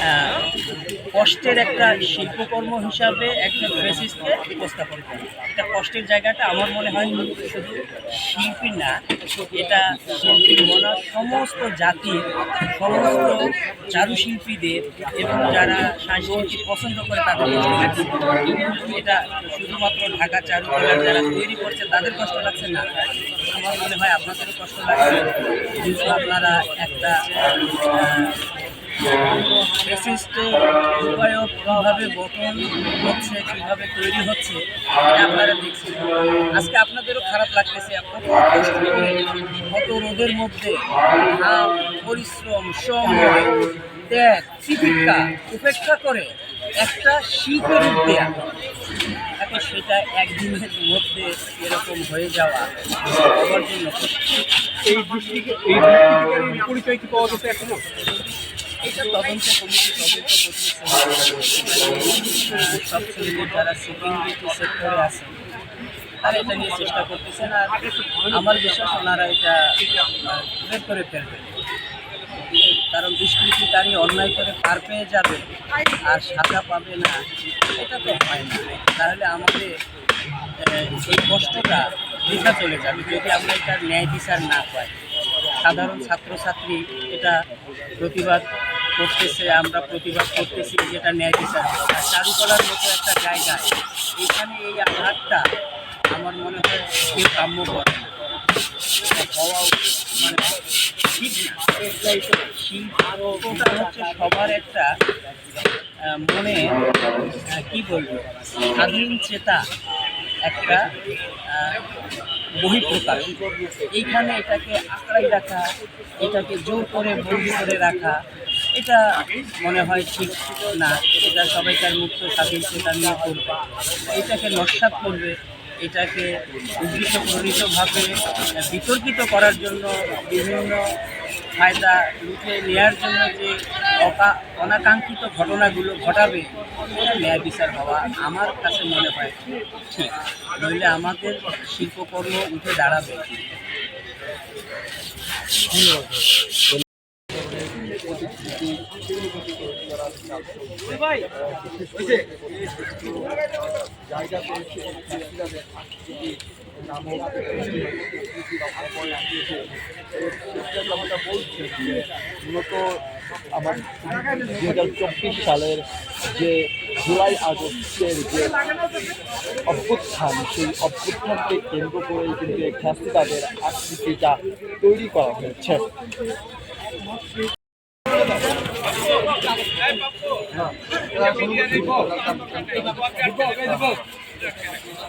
আহ, কষ্টের একটা শিল্পকর্ম হিসাবে একজন ফেসিসকে উপস্থাপন করে। এটা কষ্টের জায়গাটা আমার মনে হয় শুধু শিল্পী না, এটা শিল্পীর মনে সমস্ত জাতির সমস্ত চারুশিল্পীদের এবং যারা সংস্কৃতি পছন্দ করে তাদের এটা শুধুমাত্র ঢাকা চারুকলার যারা তৈরি করছে তাদের কষ্ট লাগছে না। আমার মনে হয় আপনাদেরও কষ্ট লাগছে। কিন্তু আপনারা একটা বিশিষ্ট রূপায়ক কীভাবে গঠন হচ্ছে, কীভাবে তৈরি হচ্ছে আপনারা দেখছেন। আজকে আপনাদেরও খারাপ লাগতেছে কত রোদের মধ্যে পরিশ্রম, সময়, ত্যাগ, চিকিৎসা উপেক্ষা করে একটা শিল্পের রূপ দেয়া। এখন সেটা একদিনের মধ্যে এরকম হয়ে যাওয়া জন্য। এই দৃষ্টিকে এই পরিচয় কি পাওয়া গেছে এখনও? এটা তদন্ত কমিটি এটা নিয়ে চেষ্টা আমার বিশ্বাস, ওনারা এটা বের করে ফেলবে। কারণ দুষ্কৃতিকারী অন্যায় করে পার পেয়ে যাবে, আর সাজা পাবে না, এটা তো হয় না। তাহলে আমাদের এই কষ্টটা বৃথা চলে যাবে, যদি আমরা এটার ন্যায় বিচার না পাই। সাধারণ ছাত্রছাত্রী এটা প্রতিবাদ করতেছে, আমরা প্রতিবাদ করতেছি, যেটা ন্যায় বিচার। আর চারুকলার মতো একটা জায়গা এখানে এই আঘাতটা আমার মনে হয় কেউ কাম্য করে হওয়া। মানে ঠিক হচ্ছে সবার একটা মনে কি বলব? স্বাধীন চেতা। একটা বহিঃপ্রকাশ। এইখানে এটাকে আঁকড়াই রাখা, এটাকে জোর করে বন্দি করে রাখা, এটা মনে হয় ঠিক না। এটা সবাইকার মুক্ত, স্বাধীন চেতা নিয়ে করবে। এটাকে নস্বাত করবে, এটাকে উদ্দেশ্য প্রণীতভাবে বিতর্কিত করার জন্য বিভিন্ন ফায়দা লুটে নেওয়ার জন্য যে অনাকাঙ্ক্ষিত ঘটনাগুলো ঘটাবে ন্যায় বিচার হওয়া আমার কাছে মনে হয় ঠিক। নইলে আমাদের শিল্পকর্ম উঠে দাঁড়াবে মূলত আমার দু হাজার চব্বিশ সালের যে জুলাই আগস্টের যে অভ্যুত্থান, সেই অভ্যুত্থানকে কেন্দ্র করেই কিন্তু এই খ্যাস্তিবাদের আকৃতিটা তৈরি করা হয়েছে।